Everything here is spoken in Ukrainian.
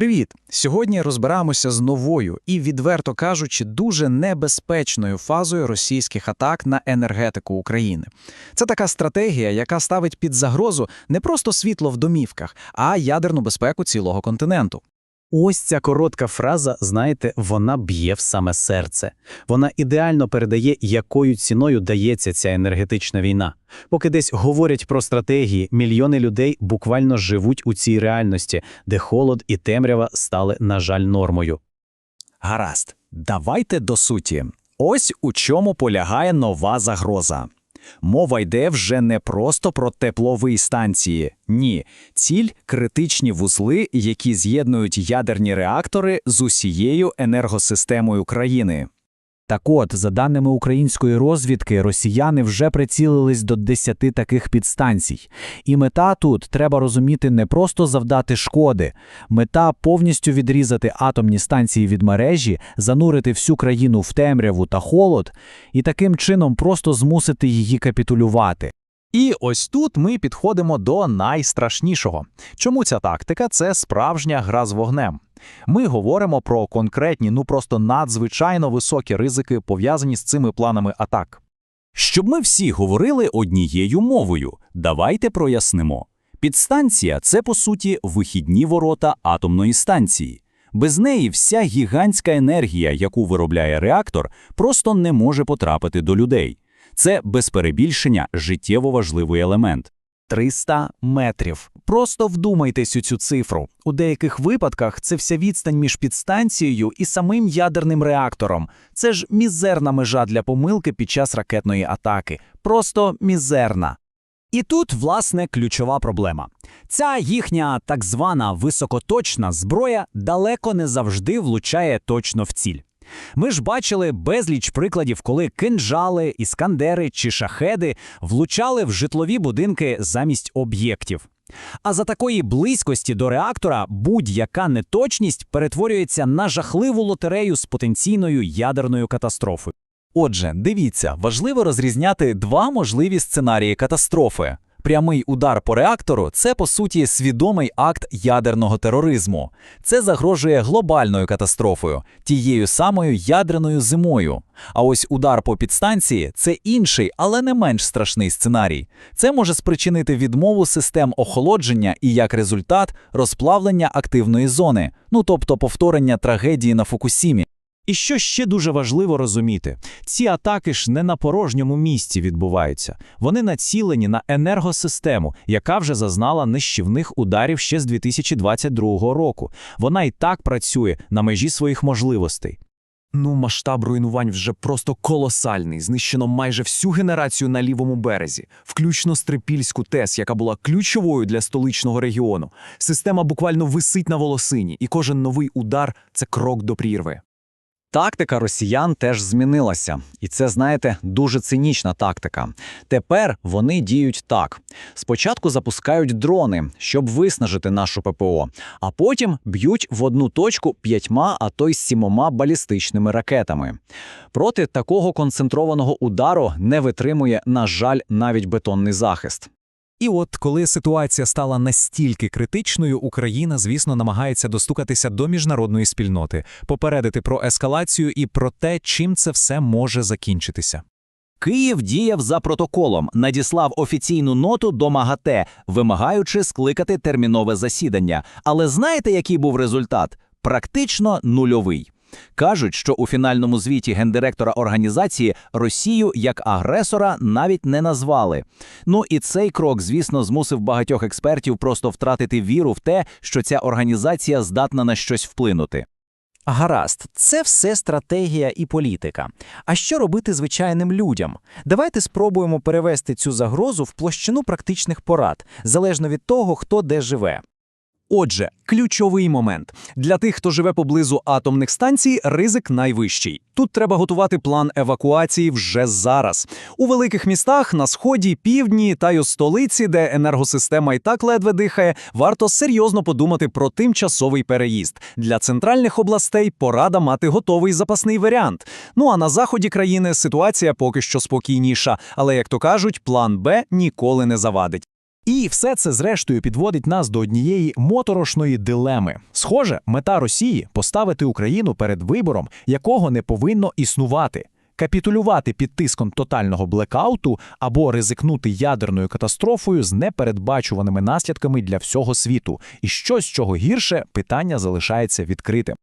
Привіт! Сьогодні розбираємося з новою і, відверто кажучи, дуже небезпечною фазою російських атак на енергетику України. Це така стратегія, яка ставить під загрозу не просто світло в домівках, а ядерну безпеку цілого континенту. Ось ця коротка фраза, знаєте, вона б'є в саме серце. Вона ідеально передає, якою ціною дається ця енергетична війна. Поки десь говорять про стратегії, мільйони людей буквально живуть у цій реальності, де холод і темрява стали, на жаль, нормою. Гаразд, давайте до суті. Ось у чому полягає нова загроза. Мова йде вже не просто про теплові станції. Ні, ціль критичні вузли, які з'єднують ядерні реактори з усією енергосистемою країни. Так от, за даними української розвідки, росіяни вже прицілились до 10 таких підстанцій. І мета тут треба розуміти не просто завдати шкоди, мета повністю відрізати атомні станції від мережі, занурити всю країну в темряву та холод і таким чином просто змусити її капітулювати. І ось тут ми підходимо до найстрашнішого. Чому ця тактика це справжня гра з вогнем? Ми говоримо про конкретні, ну просто надзвичайно високі ризики, пов'язані з цими планами атак. Щоб ми всі говорили однією мовою, давайте прояснимо. Підстанція це, по суті, вихідні ворота атомної станції. Без неї вся гігантська енергія, яку виробляє реактор, просто не може потрапити до людей. Це без перебільшення життєво важливий елемент. 300 метрів. Просто вдумайтесь у цю цифру. У деяких випадках це вся відстань між підстанцією і самим ядерним реактором. Це ж мізерна межа для помилки під час ракетної атаки. Просто мізерна. І тут, власне, ключова проблема. Ця їхня так звана високоточна зброя далеко не завжди влучає точно в ціль. Ми ж бачили безліч прикладів, коли кинжали, іскандери чи шахеди влучали в житлові будинки замість об'єктів. А за такої близькості до реактора будь-яка неточність перетворюється на жахливу лотерею з потенційною ядерною катастрофою. Отже, дивіться, важливо розрізняти два можливі сценарії катастрофи. Прямий удар по реактору це по суті свідомий акт ядерного тероризму. Це загрожує глобальною катастрофою, тією самою ядерною зимою. А ось удар по підстанції це інший, але не менш страшний сценарій. Це може спричинити відмову систем охолодження і як результат розплавлення активної зони, ну тобто повторення трагедії на Фукусімі. І що ще дуже важливо розуміти, ці атаки ж не на порожньому місці відбуваються. Вони націлені на енергосистему, яка вже зазнала нищівних ударів ще з 2022 року. Вона і так працює на межі своїх можливостей. Ну, масштаб руйнувань вже просто колосальний. Знищено майже всю генерацію на лівому березі, включно Стрипільську ТЕС, яка була ключовою для столичного регіону. Система буквально висить на волосині, і кожен новий удар це крок до прірви. Тактика росіян теж змінилася, і це, знаєте, дуже цинічна тактика. Тепер вони діють так: спочатку запускають дрони, щоб виснажити нашу ППО, а потім б'ють в одну точку п'ятьма, а то й сімома балістичними ракетами. Проти такого концентрованого удару не витримує, на жаль, навіть бетонний захист. І от коли ситуація стала настільки критичною, Україна, звісно, намагається достукатися до міжнародної спільноти, попередити про ескалацію і про те, чим це все може закінчитися. Київ діяв за протоколом, надіслав офіційну ноту до МАГАТЕ, вимагаючи скликати термінове засідання. Але знаєте, який був результат? Практично нульовий. Кажуть, що у фінальному звіті гендиректора організації Росію як агресора навіть не назвали. Ну і цей крок, звісно, змусив багатьох експертів просто втратити віру в те, що ця організація здатна на щось вплинути. Гаразд, це все стратегія і політика. А що робити звичайним людям? Давайте спробуємо перевести цю загрозу в площину практичних порад, залежно від того, хто де живе. Отже, ключовий момент для тих, хто живе поблизу атомних станцій, ризик найвищий. Тут треба готувати план евакуації вже зараз. У великих містах на сході, півдні та й у столиці, де енергосистема і так ледве дихає, варто серйозно подумати про тимчасовий переїзд. Для центральних областей порада мати готовий запасний варіант. Ну а на заході країни ситуація поки що спокійніша, але як то кажуть, план Б ніколи не завадить. І все це зрештою підводить нас до однієї моторошної дилеми. Схоже, мета Росії поставити Україну перед вибором, якого не повинно існувати. Капітулювати під тиском тотального блекауту або ризикнути ядерною катастрофою з непередбачуваними наслідками для всього світу. І що з чого гірше, питання залишається відкритим.